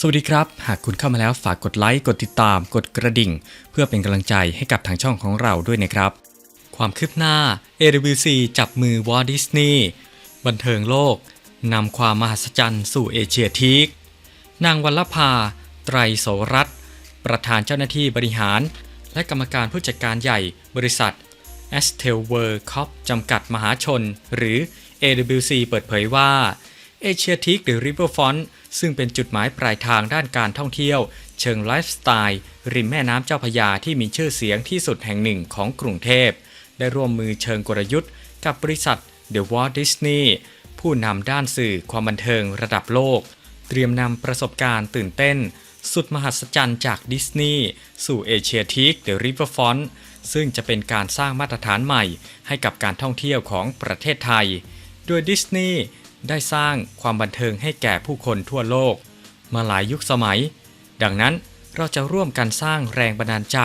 สวัสดีครับ หากคุณเข้ามาแล้วฝากกดไลค์ กดติดตาม กดกระดิ่ง เพื่อเป็นกำลังใจให้กับทางช่องของเราด้วยนะครับ ความคืบหน้า AWC จับมือวอลดิสนีย์บันเทิงโลกนำความมหัศจรรย์สู่เอเชียทีก นางวัลลภา ไตรโสรัตประธานเจ้าหน้าที่บริหาร และกรรมการผู้จัดการใหญ่บริษัท a s t e l w o r c o p จำกัดมหาชน หรือ AWC เปิดเผยว่าเอเชียทิกหรือ Riverfront ซึ่งเป็นจุดหมายปลายทางด้านการท่องเที่ยว เชิงไลฟ์สไตล์ ริมแม่น้ำเจ้าพยาที่มีชื่อเสียงที่สุดแห่งหนึ่งของกรุงเทพ ได้ร่วมมือเชิงกลยุทธ์ กับบริษัท The Walt Disney ผู้นำด้านสื่อความบันเทิงระดับโลก เตรียมนำประสบการณ์ตื่นเต้น สุดมหัศจรรย์จากดิสนีย์สู่เอเชียทิก The Riverfront ซึ่งจะเป็นการสร้างมาตรฐานใหม่ให้กับการท่องเที่ยวของประเทศไทย โดยดิสนีย์ ได้สร้างความบันเทิงให้แก่ผู้คนทั่วโลก มาหลายยุคสมัย ดังนั้นเราจะร่วมกันสร้างแรงบันดาลใจ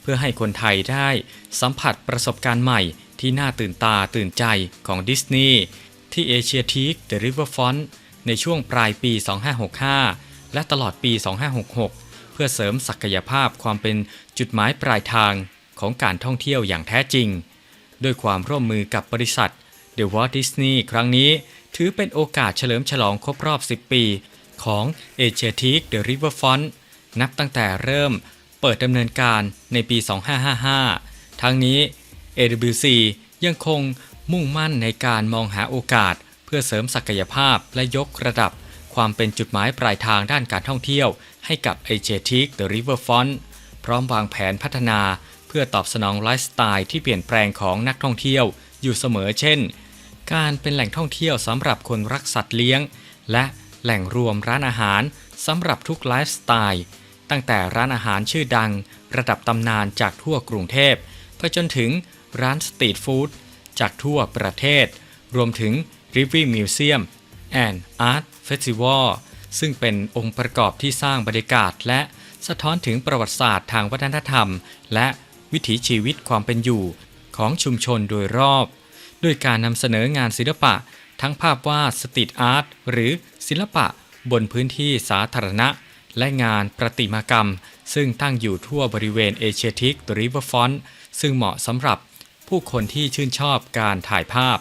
เพื่อให้คนไทยได้สัมผัสประสบการณ์ใหม่ที่น่าตื่นตาตื่นใจของดิสนีย์ที่เอเชียทีก The Riverfront ในช่วงปลายปี 2565 และตลอดปี 2566 เพื่อเสริมศักยภาพความเป็นจุดหมายปลายทางของการท่องเที่ยวอย่างแท้จริง ด้วยความร่วมมือกับบริษัท The Walt Disney ครั้งนี้ ถือเป็นโอกาสเฉลิมฉลองครบรอบ 10 ปี ของ Asiatic The Riverfront นับตั้งแต่เริ่มเปิดดำเนินการในปี 2555 ทั้งนี้ AWC ยังคงมุ่งมั่นในการมองหาโอกาส เพื่อเสริมศักยภาพและยกระดับความเป็นจุดหมายปลายทางด้านการท่องเที่ยว ให้กับ Asiatic The Riverfront พร้อมวางแผนพัฒนา เพื่อตอบสนองไลฟ์สไตล์ที่เปลี่ยนแปลงของนักท่องเที่ยว อยู่เสมอเช่น การเป็นแหล่งท่องเที่ยวสำหรับคนรักสัตว์เลี้ยง และแหล่งรวมร้านอาหารสำหรับทุกไลฟ์สไตล์ ตั้งแต่ร้านอาหารชื่อดัง ระดับตำนานจากทั่วกรุงเทพไปจนถึงร้านสตรีทฟู้ดจากทั่วประเทศ รวมถึง r i v i n g Museum and Art Festival ซึ่งเป็นองค์ประกอบที่สร้างบรรยากาศ และสะท้อนถึงประวัติศาสตร์ทางวัฒนธรรม และวิถีชีวิตความเป็นอยู่ของชุมชนโดยรอบ ด้วยการนำเสนองานศิลปะ ทั้งภาพวาดสตรีทอาร์ตหรือศิลปะบนพื้นที่สาธารณะ และงานประติมากรรม ซึ่งตั้งอยู่ทั่วบริเวณเอเชียทิกริเวอร์ฟอนซึ่งเหมาะสำหรับผู้คนที่ชื่นชอบการถ่ายภาพ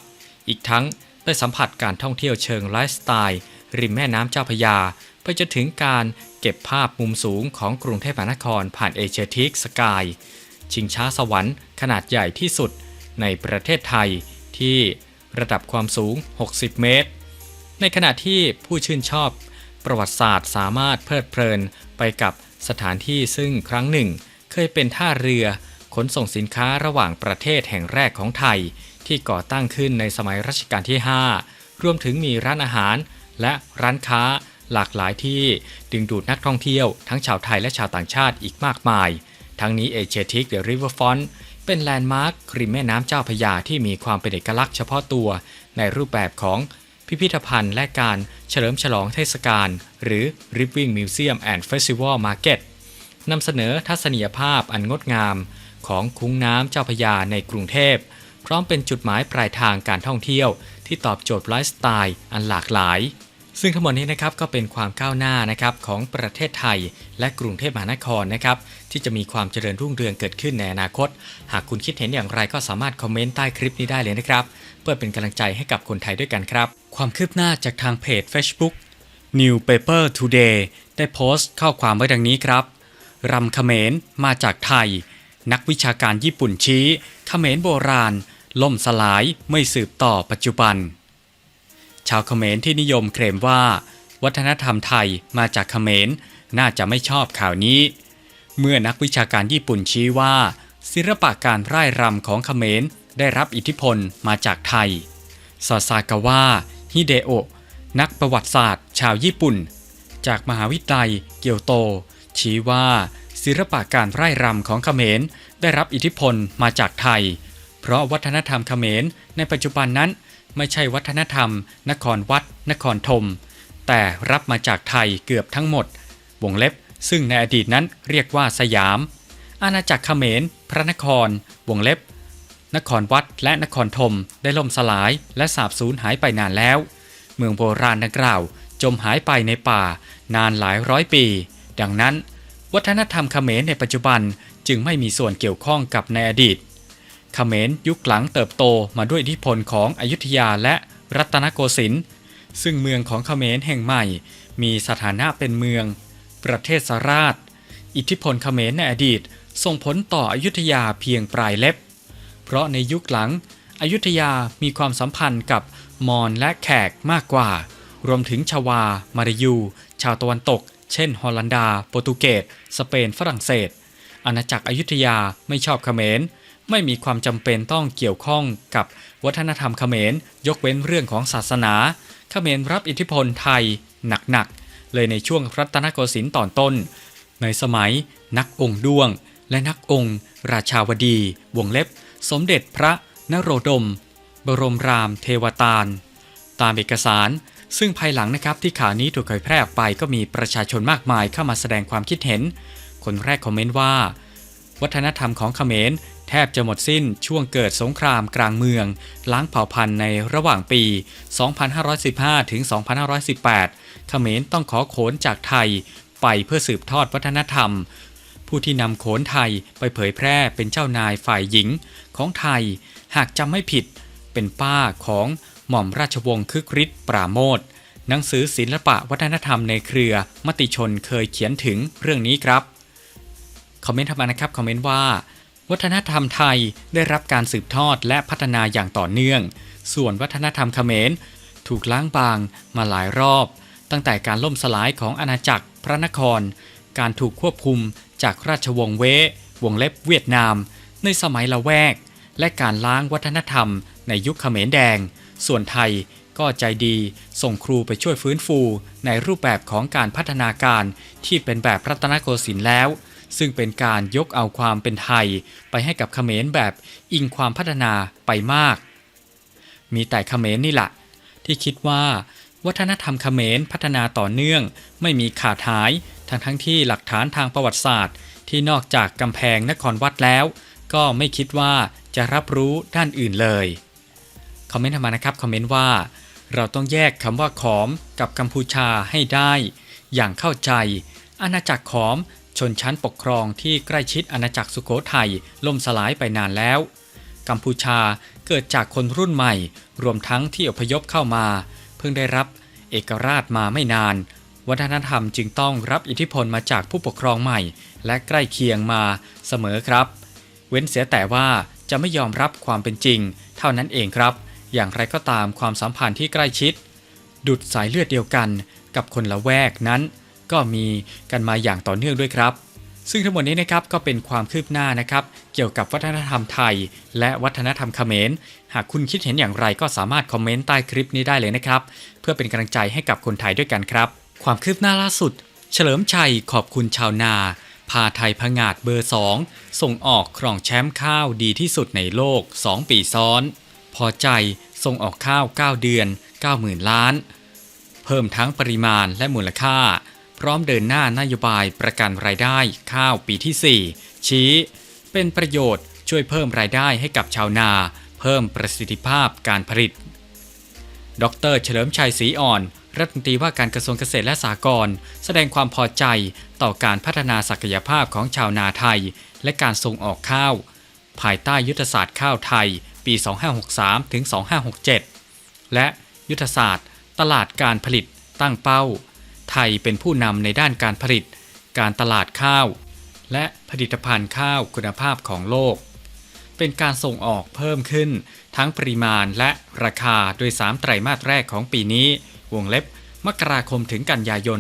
อีกทั้งได้สัมผัสการท่องเที่ยวเชิงไลฟ์สไตล์ ริมแม่น้ำเจ้าพยา ไปจนถึงการเก็บภาพมุมสูงของกรุงเทพมหานครผ่านเอเชียทิกสกาย ชิงช้าสวรรค์ขนาดใหญ่ที่สุดในประเทศไทย ที่ระดับความสูง 60 เมตร ในขณะที่ผู้ชื่นชอบประวัติศาสตร์สามารถเพลิดเพลินไปกับสถานที่ซึ่งครั้งหนึ่ง เคยเป็นท่าเรือขนส่งสินค้าระหว่างประเทศแห่งแรกของไทย ที่ก่อตั้งขึ้นในสมัยรัชกาลที่ 5 รวมถึงมีร้านอาหาร และร้านค้าหลากหลายที่ดึงดูดนักท่องเที่ยวทั้งชาวไทยและชาวต่างชาติอีกมากมาย ทั้งนี้เอเชียทิกเดอะริเวอร์ฟอน เป็นแลนด์มาร์คริมแม่น้ำเจ้าพยาที่มีความเป็นเอกลักษณ์เฉพาะตัวในรูปแบบของพิพิธภัณฑ์และการเฉลิมฉลองเทศกาลหรือ Ripping Museum and Festival Market นำเสนอทัศนียภาพอันงดงามของคุ้งน้ำเจ้าพยาในกรุงเทพ พร้อมเป็นจุดหมายปลายทางการท่องเที่ยวที่ตอบโจทย์ไลฟ์สไตล์อันหลากหลาย ซึ่งทั้งหมดนี้นะครับก็เป็นความก้าวหน้านะครับของประเทศไทย และกรุงเทพมหานครนะครับที่จะมีความเจริญรุ่งเรืองเกิดขึ้นในอนาคต หากคุณคิดเห็นอย่างไรก็สามารถคอมเมนต์ใต้คลิปนี้ได้เลยนะครับ เพื่อเป็นกำลังใจให้กับคนไทยด้วยกันครับ ความคืบหน้าจากทางเพจ Facebook New Paper Today ได้โพสต์ข้อความไว้ดังนี้ครับรำเขมรมาจากไทย นักวิชาการญี่ปุ่นชี้เขมรโบราณ ล่มสลายไม่สืบต่อปัจจุบัน ชาวเขมรที่นิยมเคลมว่า วัฒนธรรมไทยมาจากเขมรน่าจะไม่ชอบข่าวนี้ เมื่อนักวิชาการญี่ปุ่นชี้ว่า ศิลปะการร่ายรำของเขมรได้รับอิทธิพลมาจากไทยซาซากาวะฮิเดโอะนักประวัติศาสตร์ ชาวญี่ปุ่น จากมหาวิทยาลัยเกียวโต ชี้ว่าศิลปะการร่ายรำของเขมรได้รับอิทธิพลมาจากไทย เพราะวัฒนธรรมเขมรในปัจจุบันนั้น ไม่ใช่วัฒนธรรม นครวัด นครธม แต่รับมาจากไทยเกือบทั้งหมด วงเล็บ ซึ่งในอดีตนั้นเรียกว่าสยาม อาณาจักรเขมร พระนคร วงเล็บ นครวัดและนครธมได้ล่มสลายและสาบสูญหายไปนานแล้ว เมืองโบราณดังกล่าว จมหายไปในป่า นานหลายร้อยปี ดังนั้น วัฒนธรรมเขมรในปัจจุบันจึงไม่มีส่วนเกี่ยวข้องกับในอดีต เขมรยุคหลังเติบโตมาด้วยอิทธิพลของอยุธยาและรัตนโกสินทร์ซึ่งเมืองของเขมรแห่งใหม่ มีสถานะเป็นเมือง ประเทศสราช อิทธิพลเขมรในอดีตส่งผลต่ออยุธยาเพียงปลายเล็บ เพราะในยุคหลังอยุธยามีความสัมพันธ์กับมอญและแขกมากกว่า รวมถึงชาวา มารายู ชาวตะวันตก เช่น ฮอลันดา โปรตุเกส สเปน ฝรั่งเศส อาณาจักรอยุธยาไม่ชอบเขมร ไม่มีความจำเป็นต้องเกี่ยวข้องกับวัฒนธรรมเขมร ยกเว้นเรื่องของศาสนา เขมรรับอิทธิพลไทยหนักๆ เลยในช่วงรัตนโกสินทร์ตอนต้น ในสมัยนักองค์ด้วง และนักองค์ ราชาวดี วงเล็บ สมเด็จพระนโรดม บรมรามเทวตาล ตามเอกสาร ซึ่งภายหลังนะครับที่ข่าวนี้ถูกเผยแพร่ออกไปก็มีประชาชนมากมายเข้ามาแสดงความคิดเห็น คนแรกคอมเมนต์ว่า วัฒนธรรมของเขมร แทบจะหมดสิ้นช่วงเกิดสงครามกลางเมือง ล้างเผ่าพันธุ์ในระหว่างปี 2515 ถึง 2518 เขมรต้องขอโขนจากไทยไปเพื่อสืบทอดวัฒนธรรม ผู้ที่นำโขนไทยไปเผยแพร่เป็นเจ้านายฝ่ายหญิงของไทย หากจำไม่ผิด เป็นป้าของหม่อมราชวงศ์คึกฤทธิ์ปราโมทหนังสือศิลปะวัฒนธรรมในเครือมติชนเคยเขียนถึงเรื่องนี้ครับ คอมเมนต์ทำมานะครับคอมเมนต์ว่า วัฒนธรรมไทยได้รับการสืบทอดและพัฒนาอย่างต่อเนื่อง ส่วนวัฒนธรรมเขมรถูกล้างบางมาหลายรอบ ตั้งแต่การล่มสลายของอาณาจักรพระนคร การถูกควบคุมจากราชวงศ์เว วงเล็บเวียดนาม ในสมัยละแวก และการล้างวัฒนธรรมในยุคเขมรแดง ส่วนไทยก็ใจดีส่งครูไปช่วยฟื้นฟูในรูปแบบของการพัฒนาการที่เป็นแบบรัตนโกสินทร์แล้ว ซึ่งเป็นการยกเอาความเป็นไทยไปให้กับเขมรแบบอิงความพัฒนาไปมาก มีแต่เขมรนี่แหละที่คิดว่าวัฒนธรรมเขมรพัฒนาต่อเนื่อง ไม่มีขาดหายทั้งทั้งที่หลักฐานทางประวัติศาสตร์ ที่นอกจากกำแพงนครวัดแล้ว ก็ไม่คิดว่าจะรับรู้ด้านอื่นเลยคอมเมนต์มานะครับคอมเมนต์ว่า เราต้องแยกคำว่าขอมกับกัมพูชาให้ได้ อย่างเข้าใจ อาณาจักรขอม ชนชั้นปกครองที่ใกล้ชิดอาณาจักรสุโขทัยล่มสลายไปนานแล้ว กัมพูชาเกิดจากคนรุ่นใหม่ รวมทั้งที่อพยพเข้ามา เพิ่งได้รับเอกราชมาไม่นาน วัฒนธรรมจึงต้องรับอิทธิพลมาจากผู้ปกครองใหม่ และใกล้เคียงมาเสมอครับ เว้นเสียแต่ว่าจะไม่ยอมรับความเป็นจริง เท่านั้นเองครับ อย่างไรก็ตามความสัมพันธ์ที่ใกล้ชิด ดุดสายเลือดเดียวกันกับคนละแวกนั้น ก็มีกันมาอย่างต่อเนื่องด้วยครับ ซึ่งทั้งหมดนี้นะครับก็เป็นความคืบหน้านะครับ เกี่ยวกับวัฒนธรรมไทย และวัฒนธรรมเขมร หากคุณคิดเห็นอย่างไรก็สามารถคอมเมนต์ใต้คลิปนี้ได้เลยนะครับ เพื่อเป็นกำลังใจให้กับคนไทยด้วยกันครับ ความคืบหน้าล่าสุด เฉลิมชัยขอบคุณชาวนา พาไทยพงาดเบอร์ 2 ส่งออกครองแชมป์ข้าวดีที่สุดในโลก 2 ปีซ้อน พอใจส่งออกข้าว 9 เดือน 90,000 ล้าน เพิ่มทั้งปริมาณและมูลค่า พร้อมเดินหน้านโยบายประกันรายได้ข้าวปีที่ 4 ชี้ เป็นประโยชน์ช่วยเพิ่มรายได้ให้กับชาวนา เพิ่มประสิทธิภาพการผลิต ดร เฉลิมชัยศรีอ่อน รัฐมนตรีว่าการกระทรวงเกษตรและสหกรณ์แสดงความพอใจต่อการพัฒนาศักยภาพของชาวนาไทย และการส่งออกข้าว ภายใต้ยุทธศาสตร์ข้าวไทย ปี 2563ถึง2567 และยุทธศาสตร์ ตลาดการผลิตตั้งเป้า ไทยเป็นผู้นำในด้านการผลิต การตลาดข้าว และผลิตภัณฑ์ข้าวคุณภาพของโลก เป็นการส่งออกเพิ่มขึ้น ทั้งปริมาณและราคาโดย 3 ไตรมาสแรกของปีนี้ วงเล็บ มกราคมถึงกันยายน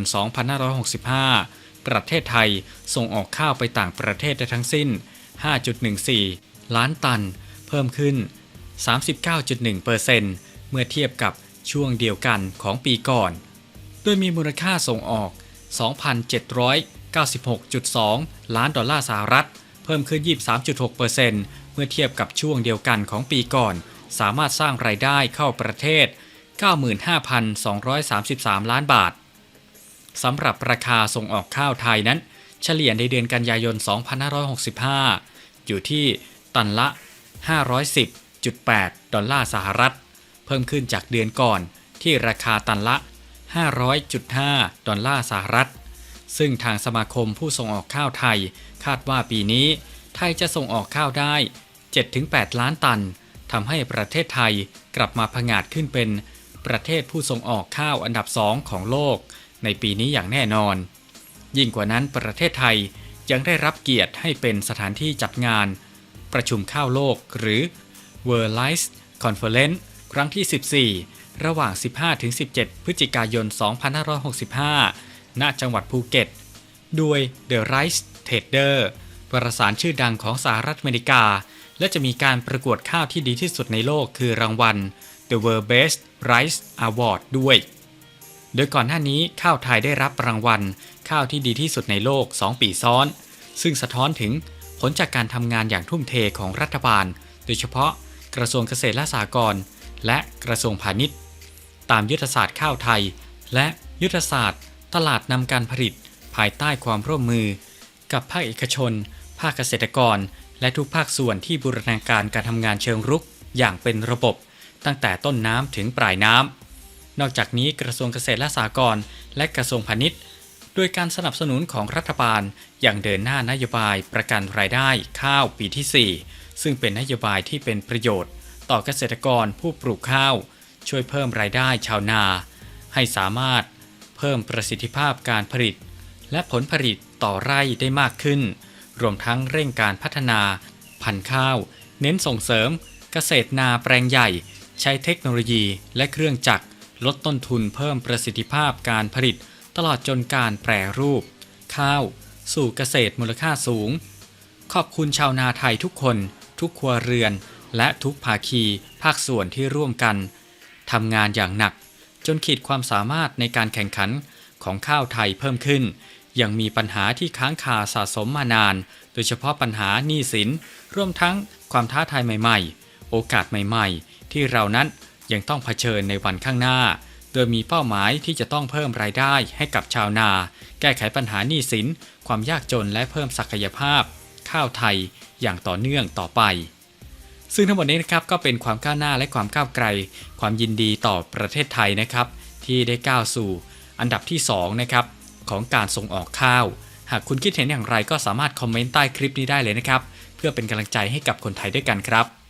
2565 ประเทศไทยส่งออกข้าวไปต่างประเทศได้ทั้งสิ้น 5.14 ล้านตัน เพิ่มขึ้น 39.1%เมื่อเทียบกับช่วงเดียวกันของปีก่อน โดยมีมูลค่าส่งออก 2,796.2 ล้านดอลลาร์สหรัฐ เพิ่มขึ้น 23.6%เมื่อเทียบกับช่วงเดียวกันของปีก่อน สามารถสร้างรายได้เข้าประเทศ 95,233 ล้านบาทสำหรับราคาส่งออกข้าวไทยนั้น เฉลี่ยในเดือนกันยายน 2565 อยู่ที่ตันละ 510.8 ดอลลาร์สหรัฐ เพิ่มขึ้นจากเดือนก่อนที่ราคาตันละ 500.5 ดอลลาร์สหรัฐ ซึ่งทางสมาคมผู้ส่งออกข้าวไทย คาดว่าปีนี้ ไทยจะส่งออกข้าวได้ 7-8 ล้านตันทำให้ประเทศไทยกลับมาผงาดขึ้นเป็นประเทศผู้ส่งออกข้าวอันดับสองของโลก ในปีนี้อย่างแน่นอน ยิ่งกว่านั้นประเทศไทยยังได้รับเกียรติให้เป็นสถานที่จัดงาน ประชุมข้าวโลกหรือ World Rice Conference ครั้งที่ 14 ระหว่าง 15-17 พฤศจิกายน 2565 ณ จังหวัดภูเก็ตด้วย The Rice Trader ประสานชื่อดังของสหรัฐอเมริกา และจะมีการประกวดข้าวที่ดีที่สุดในโลกคือรางวัล The World Best Rice Award ด้วย โดยก่อนหน้านี้ข้าวไทยได้รับรางวัล ข้าวที่ดีที่สุดในโลก 2 ปีซ้อน ซึ่งสะท้อนถึงผลจากการทำงานอย่างทุ่มเทของรัฐบาล โดยเฉพาะกระทรวงเกษตรและสหกรณ์และกระทรวงพาณิชย์ ตามยุทธศาสตร์ข้าวไทย และยุทธศาสตร์ ตลาดนำการผลิต ภายใต้ความร่วมมือ กับภาคเอกชน ภาคเกษตรกร และทุกภาคส่วนที่บูรณาการการทำงานเชิงรุก อย่างเป็นระบบ ตั้งแต่ต้นน้ำถึงปลายน้ำนอกจากนี้กระทรวงเกษตรและสหกรณ์และกระทรวงพาณิชย์โดยการสนับสนุนของรัฐบาลอย่างเดินหน้านโยบายประกันรายได้ข้าวปีที่ 4 ซึ่งเป็นนโยบายที่เป็นประโยชน์ ต่อเกษตรกรผู้ปลูกข้าว ช่วยเพิ่มรายได้ชาวนา ให้สามารถเพิ่มประสิทธิภาพการผลิต และผลผลิตต่อไร่ได้มากขึ้น รวมทั้งเร่งการพัฒนา พันธุ์ข้าว เน้นส่งเสริม เกษตรนาแปลงใหญ่ ใช้เทคโนโลยีและเครื่องจักร ลดต้นทุนเพิ่มประสิทธิภาพการผลิต ตลอดจนการแปรรูป ข้าว สู่เกษตรมูลค่าสูง ขอบคุณชาวนาไทยทุกคน ทุกครัวเรือน และทุกภาคี ภาคส่วนที่ร่วมกันำงานอย่างหนัก จนขีดความสามารถในการแข่งขันของข้าวไทยเพิ่มขึ้น ยังมีปัญหาที่ค้างคาสะสมมานาน โดยเฉพาะปัญหาหนี้สินรวมทั้งความท้าทายใหม่ๆ โอกาสใหม่ๆ ที่เรานั้นยังต้องเผชิญในวันข้างหน้า โดยมีเป้าหมายที่จะต้องเพิ่มรายได้ให้กับชาวนา แก้ไขปัญหาหนี้สิน ความยากจนและเพิ่มศักยภาพ ข้าวไทยอย่างต่อเนื่องต่อไป ซึ่งทั้งหมดนี้นะครับก็เป็นความก้าวหน้าและความก้าวไกล ความยินดีต่อประเทศไทยนะครับ ที่ได้ก้าวสู่ อันดับที่2นะครับของการส่งออกข้าว หากคุณคิดเห็นอย่างไรก็สามารถคอมเมนต์ใต้คลิปนี้ได้เลยนะครับ เพื่อเป็นกำลังใจให้กับคนไทยด้วยกันครับ